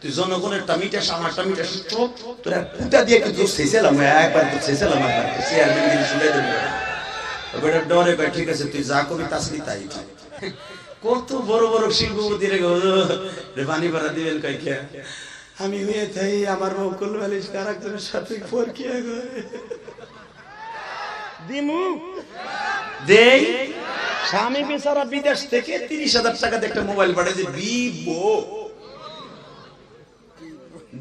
তুই জনগণের টামিটাস, আমার টামিটাস চুপ তোরা পুটা দিয়ে কিন্তু শেষেলাম একবার তো শেষেলাম একবার চেয়ারম্যান গিয়ে শুনে দেবো। বেটা ডরে কয় ঠিক আছে, তুই যা করবি তাসলি তাই। কত বড় বড় শিল্পপতি রে পানি ভরা দিবেন কয় কে? আমি হয়ে থাই, আমার মকুল বালিশ সাথে দিমু। দেই স্বামী বেচারা বিদেশ থেকে তিরিশ হাজার একটা মোবাইল পাঠাইছে বিবো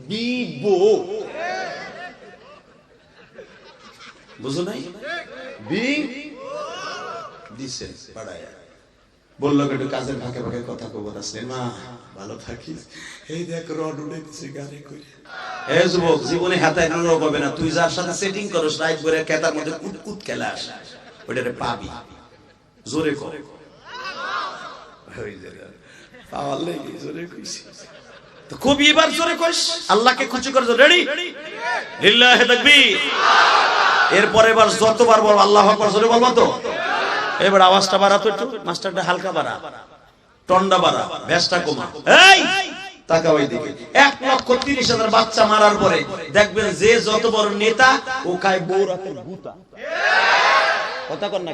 বিবো বুঝো নাই? বি দিছে বলল একটু কাজের ফাঁকে ফাঁকে কথা কব আসলেন মা ভালো থাকিস। এই দেখ, রড উড়ে দিছে গাড়ি করে এ যুবক, জীবনে হাতে রোগ হবে না। তুই যার সাথে সেটিং করস রাইট করে কেতার মধ্যে কুটকুট খেলাস। ওইটারে পাবি। জোরে আল্লাহকে খুশি করে এরপরে এবার যতবার বল আল্লাহ জোরে বলব তো? এবার আওয়াজটা বাড়া তো একটু, মাস্টারটা হালকা বাড়া। টন্ডা বাড়া ভেসটা কমা। এই! এক লক্ষ তিরিশ হাজার বাচ্চা মারার পরে দেখবেন যে যত বড় নেতা, ও রাতের গুতা কথা না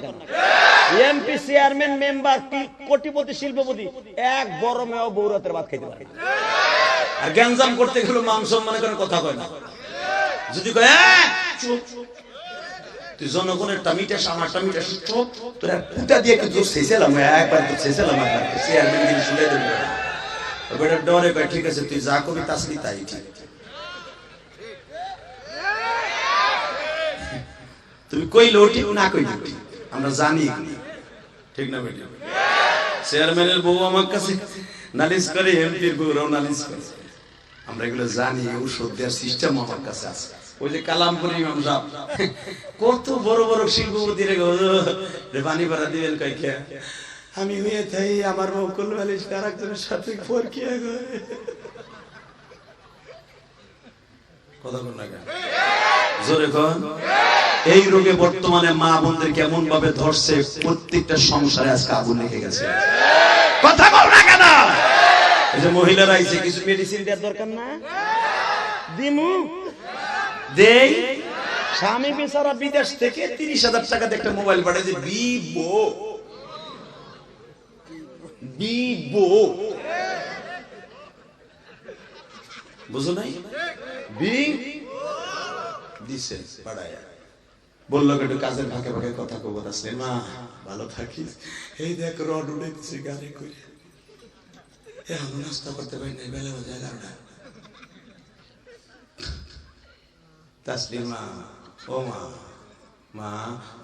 চেয়ারম্যান মেম্বার শিল্পপতি এক বড় করতে কথা কয় না। যদি কয় "এ, চুপ। তুই জনগণের দিয়ে শেষেলাম একবার চেয়ারম্যান ডরে ঠিক আছে তুই যা করবি তাসলি তাই ঠিক। তুমি কইলো ঠিক না কইলো ঠিক। আমরা জানি। ঠিক না বেটি? চেয়ারম্যানের বউ আমার কাছে নালিশ করে, এমপির বউরাও নালিশ করে। আমরা এগুলো জানি, ঔষধ দেওয়ার সিস্টেম আমার কাছে আছে। ওই যে কালামপুর ইমাম সাহেব। কত বড় বড় শিল্পপতি রে গো। রে পানি ভরা দিবেন কয় কে? আমি হয়ে থাই, আমার মকুল বালিশ কারাক্তরের সাথে ফরকিয়া গো? কথা বল না কেন? জোরে কন। এই রোগে বর্তমানে মা বোনদের কেমন ভাবে ধরছে, প্রত্যেকটা সংসারে আজকে আগুন লেগে গেছে। কথা বল না কেন? এই যে মহিলারা আইছে, কিছু মেডিসিন দেওয়ার দরকার না? দিমু। দেই। স্বামী বেচারা বিদেশ থেকে তিরিশ হাজার টাকা দিয়ে একটা মোবাইল পাঠাইছে বিবো বিবো বুঝো নাই? বি দিছে পাড়ায় বলল একটু কাজের ফাঁকে ফাঁকে কথা কব আসলে মা ভালো থাকিস এই দেখ, রড উড়ে দিছে গাড়ি করে। এখন নাস্তা করতে পারি না বেলা বাজে এগারোটা। তাসলিমা, ও মা মা,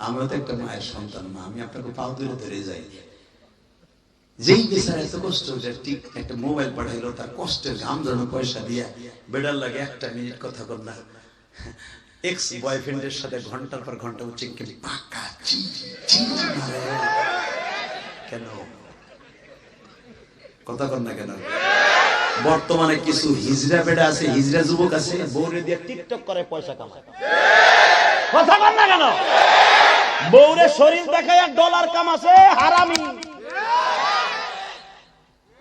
আমরা তো একটা মায়ের সন্তান, মা, আমি আপনাকে পাও ধরে ধরে যাই। যেই এত কষ্ট ঠিক একটা মোবাইল পাঠাইলো, তার কষ্টের পয়সা দিয়া, বেডার লাগে একটা মিনিট কথা না। এক্স বয়ফ্রেন্ডের সাথে ঘণ্টার পর ঘণ্টা উচ্চে কেন? কথা কর না কেন? বর্তমানে কিছু হিজড়া বেড়া আছে হিজড়া যুবক আছে, বউরে দিয়ে টিকটক করে পয়সা কামায়। কথা কর না কেন? বৌরে শরীর দেখায় ডলার কামাছে, হারামি।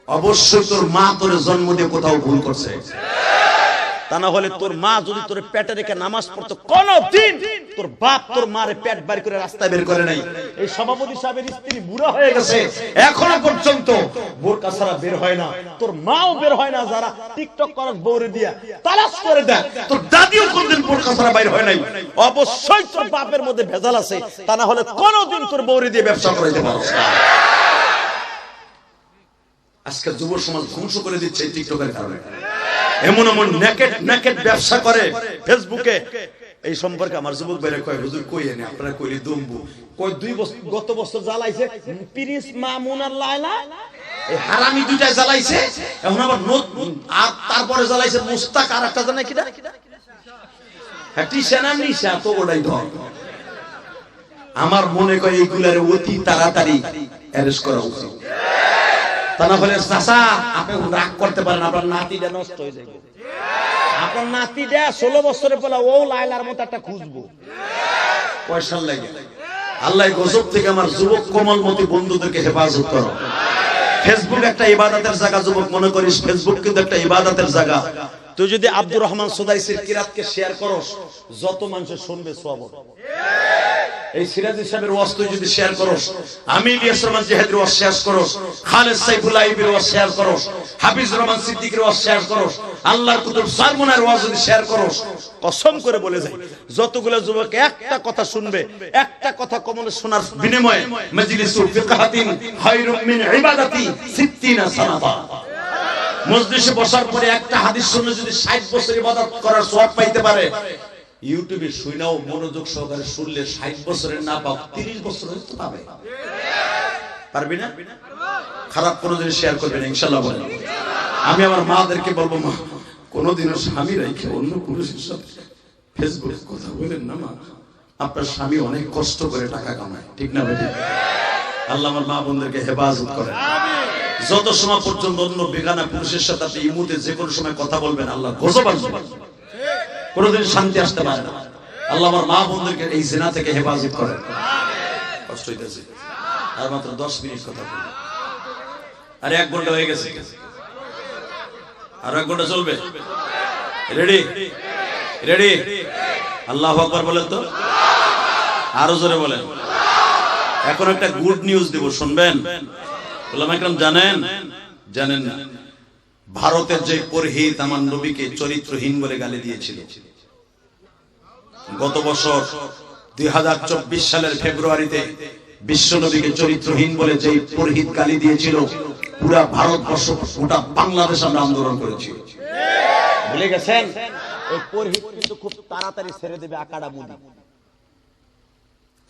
অবশ্যই তোর মা তোর জন্ম দিয়ে কোথাও ভুল করছে। তা না হলে তোর মা যদি তোর পেটে রেখে নামাজ পড়তো, কোনদিন তোর বাপ তোর মারে পেট বাড়ি করে রাস্তায় বের করে নাই। এই সভাপতি সাহেবের স্ত্রী বুড়া হয়ে গেছে, এখনও পর্যন্ত বোরকা ছাড়া বের হয় না। তোর মাও বের হয় না, যারা টিকটক করার বউরে দিয়া তালাশ করে দেয়। তোর দাদিও কোনদিন বোরকা ছাড়া বাইর হয় নাই। অবশ্যই তোর বাপের মধ্যে ভেজাল আছে। তা না হলে কোনদিন তোর বউরে দিয়ে ব্যবসা করাইতে পারছ আজকে যুব সমাজ ধ্বংস করে দিচ্ছে টিকটকের কারণে। এমন এমন নেকেট নেকেট ব্যবসা করে ফেসবুকে। এই সম্পর্কে আমার যুবক ভাইরা কয়, হুজুর কই এনে? আপনারা কইলি দম্বু। কই দুই বছর গত বছর জ্বালাইছে পিরিস, মামুন আর লায়লা। এই হারামি দুইটাই জ্বালাইছে। এখন আবার আর তারপরে জ্বালাইছে মুস্তাক আর একটা জানে কিটা? হ্যাঁ টিসা নাম নিশা তো ওটাই ধর আমার মনে করে এইগুলার অতি তাড়াতাড়ি অ্যারেস্ট করা উচিত। তা না চাষা আপনি রাগ করতে পারেন, আপনার নাতিটা নষ্ট হয়ে যাবে আপনার নাতিটা ষোলো বছরের পরে ও লাইলার মতো একটা খুঁজবো। পয়সার লাগে। আল্লাহ গজব থেকে আমার যুবক বন্ধুদেরকে হেফাজত করো। ফেসবুক একটা ইবাদতের জায়গা, যুবক মনে করিস, ফেসবুক কিন্তু একটা ইবাদতের জায়গা। তুই যদি আব্দুর রহমান সুদাইসির কিরাতকে শেয়ার করস, যত মানুষ শুনবে সব। এই সিরাজ সাহেবের ওয়াজ তুই যদি শেয়ার করস আমি ইলিয়াস রহমান জিহাদের ওয়াজ শেয়ার করস, খালেদ সাইফুল্লাহ ইবির ওয়াজ শেয়ার করস, হাফিজ রহমান সিদ্দিকের ওয়াজ শেয়ার করস, আল্লাহর কুতুব সারমুনার ওয়াজ যদি শেয়ার করস, কসম করে বলে যাই, যতগুলো যুবক একটা কথা শুনবে, একটা কথা কমলে শোনার বিনিময়ে মাজলিসুল ফিকহাতিন খায়রুম মিন ইবাদাতি 60 সানাতা মজলিসে বসার পরে একটা হাদিস শুনে যদি 60 বছর ইবাদত করার সওয়াব পাইতে পারে ইউটিউবে শুনাও মনোযোগ সহকারে শুনলে 60 বছরের না পাও 30 বছর হয়তো পাবে। পারবি না? খারাপ কোনো জিনিস শেয়ার করবে না ইনশাআল্লাহ বলেন। আমি আমার মাদেরকে বলব, মা, কোনোদিনও স্বামী রেখে অন্য পুরুষের সাথে ফেসবুকে কথা বলেন না, মা। আপনার স্বামী অনেক কষ্ট করে টাকা কামায়, ঠিক না বেটি আল্লাহ আমার মা বোনদেরকে হেফাজত করেন। যত সময় পর্যন্ত অন্য বেগানা পুরুষের সাথে আপনি ইমুতে যে কোনো সময় কথা বলবেন, আল্লাহ গজব আসবে কোনোদিন শান্তি আসতে পারে না। আল্লাহ আমার মা বোনদেরকে এই জেনা থেকে হেফাজত করেন। কষ্ট হইতেছে। আর মাত্র দশ মিনিট কথা বলি আরে এক ঘণ্টা হয়ে গেছে। আর এক ঘণ্টা চলবে। রেডি রেডি আল্লাহ আকবার বলেন তো? আরও জোরে বলেন। এখন একটা গুড নিউজ দিব, শুনবেন? বললাম একদম জানেন? জানেন না। ভারতের যে পরহিত আমার নবীকে চরিত্রহীন বলে গালি দিয়েছিল। গত বছর দুই সালের ফেব্রুয়ারিতে বিশ্ব নবীকে চরিত্রহীন বলে যে পরহিত গালি দিয়েছিল পুরা ভারতবর্ষ গোটা বাংলাদেশ আমরা আন্দোলন করেছি। ভুলে গেছেন? ওই পরহিত কিন্তু খুব তাড়াতাড়ি ছেড়ে দেবে আকাডা মুদি।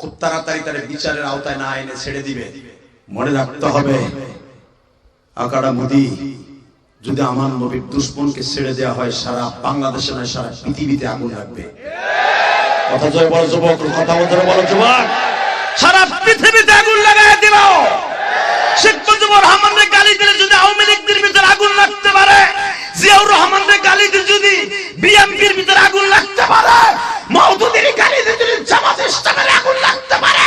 খুব তাড়াতাড়ি তার বিচারের আওতায় না এনে ছেড়ে দিবে। মনে রাখতে হবে আকাড়া মোদি যদি আমার নবীর দুশ্মনকে ছেড়ে দেওয়া হয়, সারা বাংলাদেশে নয়, সারা পৃথিবীতে আগুন লাগবে। কথা জয় বলো, যুবক, কথা বলো যুবক। সারা পৃথিবীতে আগুন লাগাই শেখ রহমানের গালি দিলে যদি আওয়ামী লীগদের ভিতরে আগুন লাগতে পারে, জিয়াউর রহমানের গালি দিলে যদি বিএনপির ভিতরে আগুন লাগতে পারে, মওদুদের গালি দিলে যদি আগুন লাগতে পারে।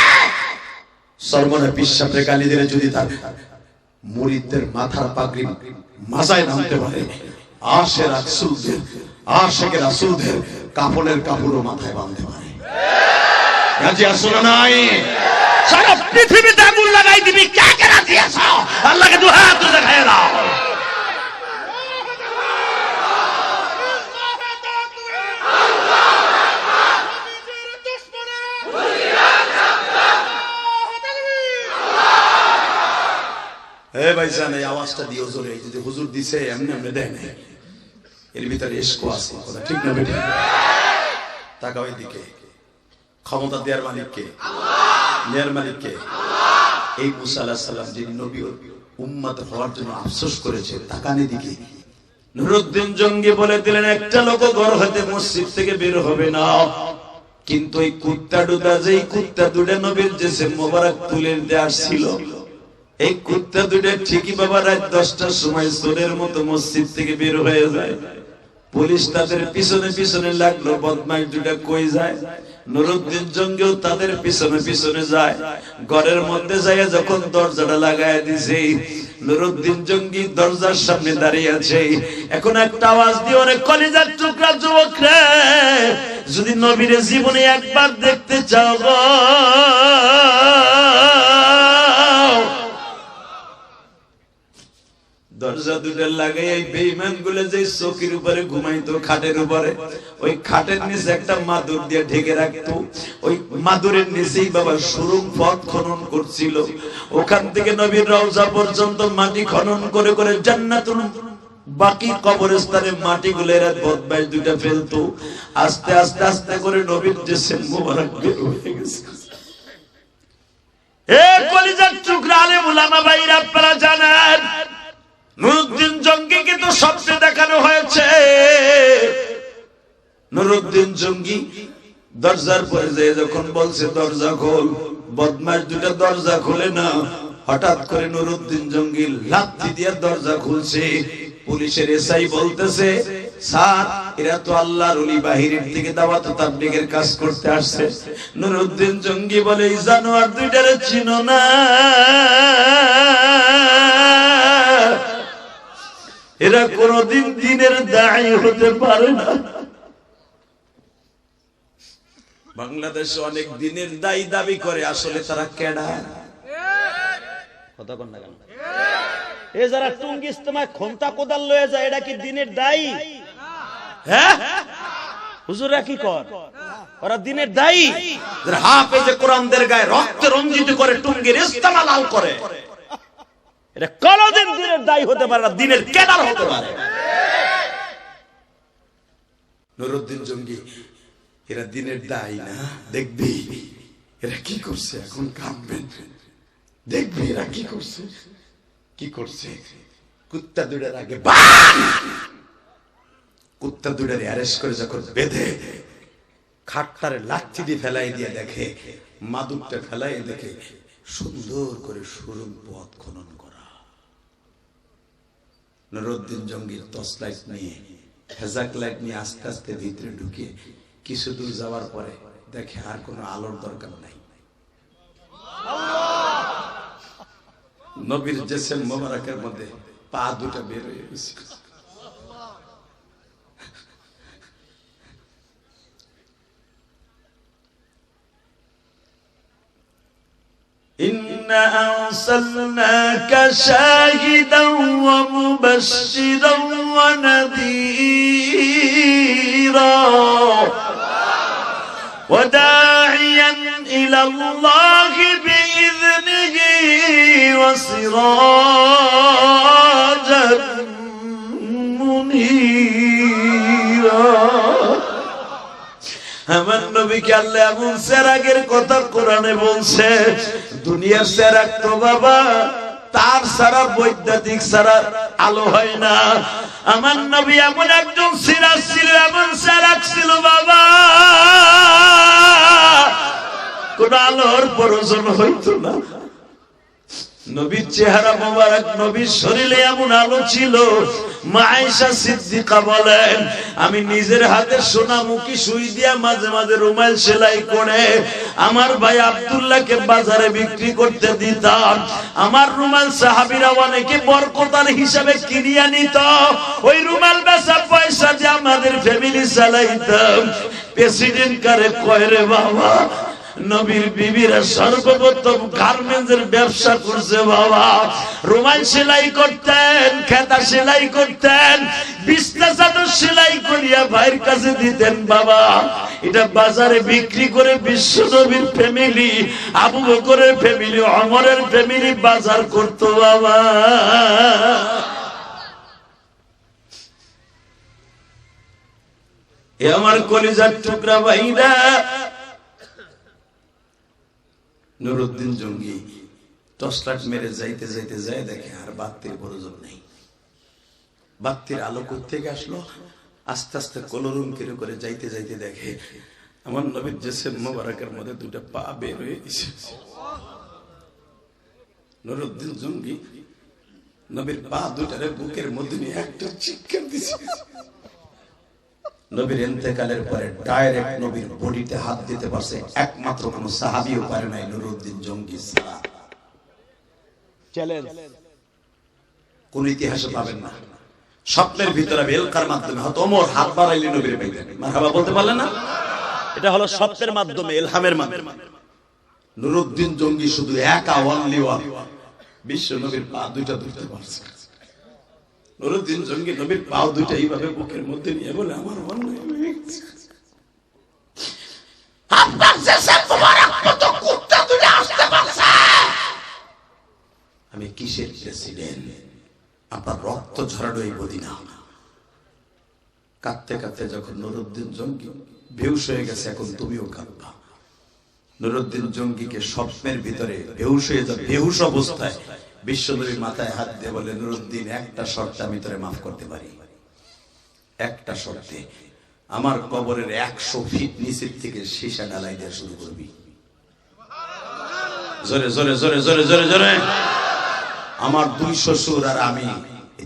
সর্বনা বিশ্বাসের গালি দিলে যদি তার মুরিদদের মাথার পাগড়ি মাজায় নামতে পারে। আশে রাসূলদের আশেকে রাসূলদের কাপড়ের কাপড়ও মাথায় বাঁধতে পারে। রাজি আসলে নাই? সারা পৃথিবীতে আগুন লাগাই দিবি কে কে রাজি আছো আল্লাহকে দু হাত দেখায় দাও এই আওয়াজটা জোরে যদি হুজুর দিছে, এমনি এমনি দেয় নাই। এর ভিতরে এসকো আছে, কথা ঠিক না ক্ষমতা নেয়ার এই মুসা সাল্লাম যিনি নবী হওয়ার জন্য আফসোস করেছে, তাকান এদিকে। নুরুদ্দিন জঙ্গি বলে দিলেন, একটা লোক ঘর হতে মসজিদ থেকে বের হবে না। কিন্তু এই কুত্তা ডুদা যেই কুত্তা দুটা নবীর যে মোবারক তুলে দেওয়ার ছিল এই কুত্তা দুটা ঠিকই বাবা রাত দশটার সময় সোরের মতো মসজিদ থেকে বের হয়ে যায়। পুলিশ তাদের পিছনে পিছনে লাগল, বদমাইশ দুটা কই যায়? নুরুদ্দিন তাদের পিছনে পিছনে যায়। ঘরের মধ্যে যখন দরজাটা লাগায় দিছে, নুরুদ্দিন জঙ্গি দরজার সামনে দাঁড়িয়ে আছে। এখন একটা আওয়াজ দিয়ে অনেক কলিজার টুকরা যুবক রে, যদি নবীরে জীবনে একবার দেখতে চাও দরজা দুটো লাগাই এই বেইমানগুলো যে চকির উপরে ঘুমাইতো, খাটের উপরে, ওই খাটের নিচে একটা মাদুর দিয়ে ঢেকে রাখতো। ওই মাদুরের নিচেই বাবা সুরুম পথ খনন করছিল। ওখান থেকে নবীর রওজা পর্যন্ত মাটি খনন করে করে জান্নাতুল বাকি কবরস্থানে মাটি গুলো এরা বদমাইশ দুইটা ফেলতো। আস্তে আস্তে আস্তে করে নবীর যে মোবারক বের হয়ে গেছে। এ কলিজার টুকরা আলে মুলামা ভাইরা আপনারা জানেন নুরুদ্দিন জঙ্গিকে তো স্বপ্নে দেখানো হয়েছে। নুরুদ্দিন জঙ্গি দরজার পরে যে যখন বলছে, দরজা খোল। বদমাস দুটা দরজা খোলে না। হঠাৎ করে নুরুদ্দিন জঙ্গি লাথি দিয়ে দরজা খুলছে। পুলিশের এসআই বলতেছে, স্যার, এরা তো আল্লাহর ওলি বাহিরের থেকে দাওয়াত তাবলীগের কাজ করতে আসছে। নুরুদ্দিন জঙ্গি বলে, এই জানোয়ার দুইটারে চিনো না। এরা কোনদিন দিনের দায়ী হতে পারে না। বাংলাদেশে অনেক দিনের দায়ী দাবি করে আসলে তারা কেডা? কথা কন না কেন? এ যারা টুঙ্গি ইস্তেমায় খন্তা কোদাল লয়ে যায় এটা কি দিনের দায়ী? হ্যাঁ? হুজুরা কি কর? ওরা দিনের দায়ী। হাফেজে কোরআনদের গায়ে রক্তে রঞ্জিত করে টুঙ্গির ইস্তেমা লাল করে। এটা কোনদিন দিনের দায়ী হতে পারে না, দিনের কেডার হতে পারে। নুরুদ্দিন জঙ্গি, এরা দিনের না, দেখবি। এরা কি করছে এখন? দেখবি এরা কি করছে? কি করছে? কুত্তা আগে কুত্তা অ্যারেস্ট করে যখন বেঁধে, খাটটারে লাঠি দিয়ে ফেলাই দিয়ে দেখে, মাদুরটা ফেলাই দেখে সুন্দর করে সুরুম পথ খনন করা। নরুদ্দিন জঙ্গির টর্চ লাইট নিয়ে হেজাক লাইট নিয়ে আস্তে আস্তে ভিতরে ঢুকে কিছু দূর যাওয়ার পরে দেখে আর কোনো আলোর দরকার নাই নবীর জেসেম মোবারকের মধ্যে পা দুটা বের হয়ে গেছে إنا أرسلناك شاهدا ومبشرا ونذيرا وداعيا إلى الله بإذنه وسراجا منيرا আমার নবীকে আল্লাহ এমন সেরাগের কথা কোরআনে বলছে দুনিয়ার সেরাক তো বাবা তার সারা বৈদ্যুতিক সারা আলো হয় না। আমার নবী এমন একজন সিরাজ ছিল, এমন সারাক ছিল, বাবা। কোন আলোর প্রয়োজন হইতো না। নবীর চেহারা মোবারক নবীর শরীরে এমন আলো ছিল। মায়েশা সিদ্দিকা বলেন, আমি নিজের হাতে সোনা মুখী সুই দিয়া মাঝে মাঝে রুমাল সেলাই করে আমার ভাই আব্দুল্লাহকে বাজারে বিক্রি করতে দিতাম। আমার রুমাল সাহাবিরা অনেকে বরকতার হিসাবে কিনিয়া নিত। ওই রুমাল বেচা পয়সা দিয়ে আমাদের ফ্যামিলি চালাইতাম। প্রেসিডেন্ট কারে কয় রে বাবা নবীর বিবিরা সর্বপ্রথম গার্মেন্টসের ব্যবসা করছে বাবা। রুমাল সেলাই করতেন, খেতা সেলাই করতেন, বিছনা চাদর সেলাই করিয়া ভাইয়ের কাছে দিতেন বাবা। এটা বাজারে বিক্রি করে বিশ্ব নবীর ফ্যামিলি আবু বকরের ফ্যামিলি অমরের ফ্যামিলি বাজার করতো বাবা। এ আমার কলিজার টুকরা ভাইরা নুরুদ্দিন জঙ্গি টসলাট মেরে যাইতে যাইতে যায় দেখে আর বাত্তির প্রয়োজন নেই। বাত্তির আলো থেকে আসলো? আস্তে আস্তে কলরুম কিরে করে যাইতে যাইতে দেখে আমার নবীর জেসেম মোবারকের মধ্যে দুটা পা বের হয়ে গেছে। নুরুদ্দিন জঙ্গি নবীর পা দুটারে বুকের মধ্যে নিয়ে একটা চিৎকার দিছে। নবীর এন্তেকালের পরে ডাইরেক্ট নবীর বডিতে হাত দিতে পারছে। একমাত্র কোন সাহাবিও পারে নাই নুরুদ্দিন জঙ্গি ছাড়া। চ্যালেঞ্জ কোন ইতিহাসে পাবেন না। স্বপ্নের ভিতরে বেলকার মাধ্যমে হয়তো ওমর হাত বাড়াইলে নবীর পাইতেন। মারহাবা বলতে পারলেন না? এটা হলো স্বপ্নের মাধ্যমে এলহামের মাধ্যমে। নুরুদ্দিন জঙ্গি শুধু একা অনলি ওয়ান বিশ্ব নবীর পা দুইটা ধরতে পারছে। নুরুদ্দিন জঙ্গি নবীর পা দুইটা এইভাবে বুকের মধ্যে নিয়ে বলে আমার অন্যায় হয়ে গেছে। আমি কিসের প্রেসিডেন্ট আপনার রক্ত ঝরানো এই মদিনা। কাঁদতে কাঁদতে যখন নুরুদ্দিন জঙ্গি বেউস হয়ে গেছে এখন তুমিও কাঁদবা। নুরুদ্দিন জঙ্গিকে স্বপ্নের ভিতরে বেহুশ হয়ে যাবে বেহুশ অবস্থায় বিশ্বনবী মাথায় হাত দিয়ে বলে, নুরুদ্দিন, একটা শর্তে আমি তোরে মাফ করতে পারি। একটা শর্তে, আমার কবরের একশো ফিট নিচের থেকে সীসা ঢালাই দেওয়া শুরু করবি। জোরে জোরে জোরে জোরে জোরে জোরে। আমার দুই শ্বশুর আর আমি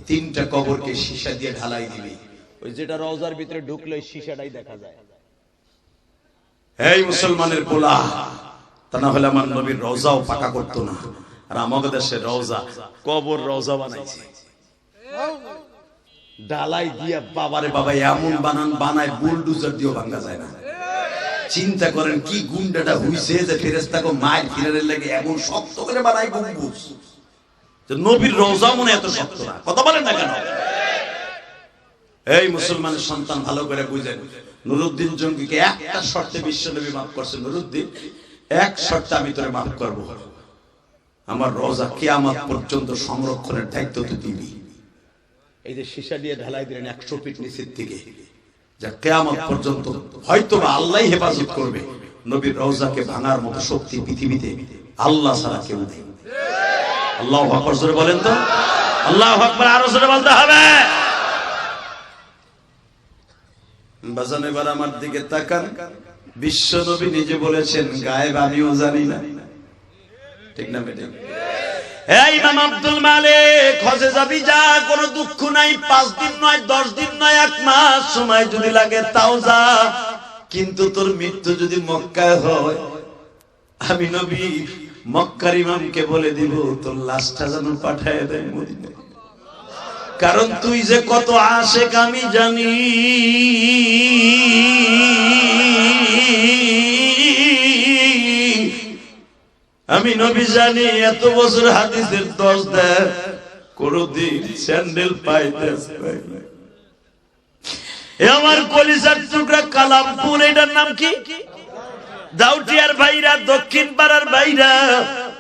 তিনটা কবরকে সীসা দিয়ে ঢালাই দিবি। ওই যেটা রওজার ভিতরে ঢুকলে শিশাটাই দেখা যায়। এই মুসলমানের পোলা, তা না হলে আমার নবীর রওজাও পাকা করতো না। রওজা কবর রওজা বানাইছে। ডালাই দিয়া বাবারে বাবা এমন বানান, বানায় বুলডুজার দিয়েও ভাঙ্গা যায় না। চিন্তা করেন কি গুন্ডাটা হইছে যে ফেরেস্তাকে মায়ের ফিরারের লাগে এমন শক্ত করে বানায় গম্বুজ। নবীর রোজা মনে এত শক্ত না। কথা বলেন না কেন? এই মুসলমানের সন্তান ভালো করে বুঝেন। নুরুদ্দিন জঙ্গিকে একটা শর্তে বিশ্বনবী মাফ করছে। নুরুদ্দিন, এক শর্তে আমি তোরে মাফ করব। আমার রোজা কিয়ামত পর্যন্ত সংরক্ষণের দায়িত্ব তুই দিবি। এই যে সীসা দিয়ে ঢালাই দিলেন একশো ফিট নিচের থেকে যা কেয়ামত পর্যন্ত হয়তো বা আল্লাহ হেফাজত করবে। নবীর রওজাকে ভাঙার মতো শক্তি পৃথিবীতে আল্লাহ ছাড়া কেউ নেই। আল্লাহ আকবর, জোরে বলেন তো। আল্লাহ আকবর, আরও জোরে বলতে হবে। বাজান এবার আমার দিকে তাকান। বিশ্ব নবী নিজে বলেছেন, গায়েব আমিও জানি না। ঠিক না বেঠিক এই আব্দুল মালিক হজে যাবি যা কোনো দুঃখ নাই, পাঁচ দিন নয়, দশ দিন নয়, এক মাস সময় যদি লাগে তাও যা। কিন্তু তোর মৃত্যু যদি মক্কায় হয়, আমি নবী, মক্কার ইমামকে বলে দিব, তোর লাশটা যেন পাঠায় দেয় মদিনায়। কারণ তুই যে কত আশেক, আমি জানি। আমি নবী জানি, এত বছর হাদিসের দশ দেয়, কোনদিন স্যান্ডেল পাইতে আমার কলিজার টুকরা কালামপুর এটার নাম কি? দাউটিয়ার ভাইরা, দক্ষিণ পাড়ার ভাইরা,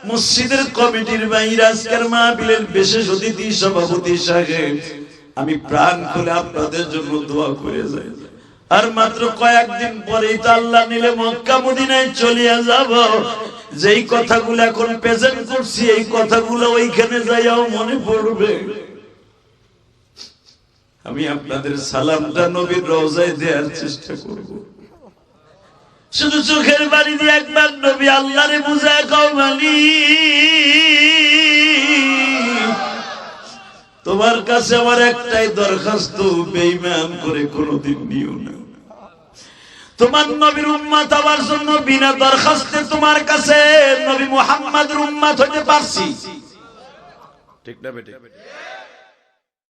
মসজিদের কমিটির বাইরে আজকের মাহফিলের বিশেষ অতিথি সভাপতি সাহেব, আমি প্রাণ খুলে আপনাদের জন্য দোয়া করে যাই। আর মাত্র কয়েকদিন পরেই তো আল্লাহ নিলে মক্কা মদিনায় চলিয়া যাব। যেই কথাগুলো এখন প্রেজেন্ট করছি, এই কথাগুলো ওইখানে যাইয়াও মনে পড়বে। আমি আপনাদের সালামটা নবীর রওজায় দেওয়ার চেষ্টা করব। শুধু চোখের বাড়ি দিয়ে একবার নবী আল্লাহরে বুঝায় মালি, তোমার কাছে আমার একটাই দরখাস্ত বেইমান করে কোনোদিন নিও না। তোমার নবীর উম্মাত হওয়ার জন্য বিনা দরখাস্তে তোমার কাছে নবী মুহাম্মাদের উম্মাত হতে পারছি। ঠিক না বেটে?